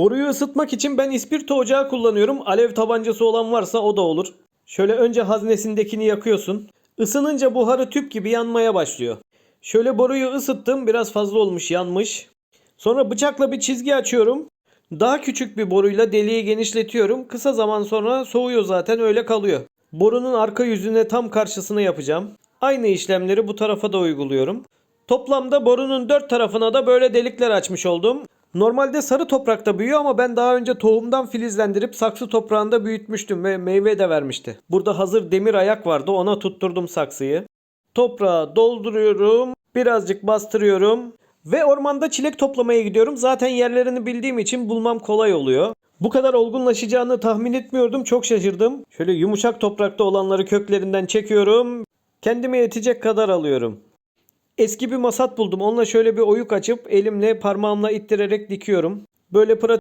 Boruyu ısıtmak için ben ispirto ocağı kullanıyorum. Alev tabancası olan varsa o da olur. Şöyle önce haznesindekini yakıyorsun. Isınınca buharı tüp gibi yanmaya başlıyor. Şöyle boruyu ısıttım. Biraz fazla olmuş yanmış. Sonra bıçakla bir çizgi açıyorum. Daha küçük bir boruyla deliği genişletiyorum. Kısa zaman sonra soğuyor zaten öyle kalıyor. Borunun arka yüzüne tam karşısını yapacağım. Aynı işlemleri bu tarafa da uyguluyorum. Toplamda borunun dört tarafına da böyle delikler açmış oldum. Normalde sarı toprakta büyüyor ama ben daha önce tohumdan filizlendirip saksı toprağında büyütmüştüm ve meyve de vermişti. Burada hazır demir ayak vardı ona tutturdum saksıyı. Toprağa dolduruyorum. Birazcık bastırıyorum. Ve ormanda çilek toplamaya gidiyorum. Zaten yerlerini bildiğim için bulmam kolay oluyor. Bu kadar olgunlaşacağını tahmin etmiyordum. Çok şaşırdım. Şöyle yumuşak toprakta olanları köklerinden çekiyorum. Kendime yetecek kadar alıyorum. Eski bir masat buldum. Onunla şöyle bir oyuk açıp elimle parmağımla ittirerek dikiyorum. Böyle pratik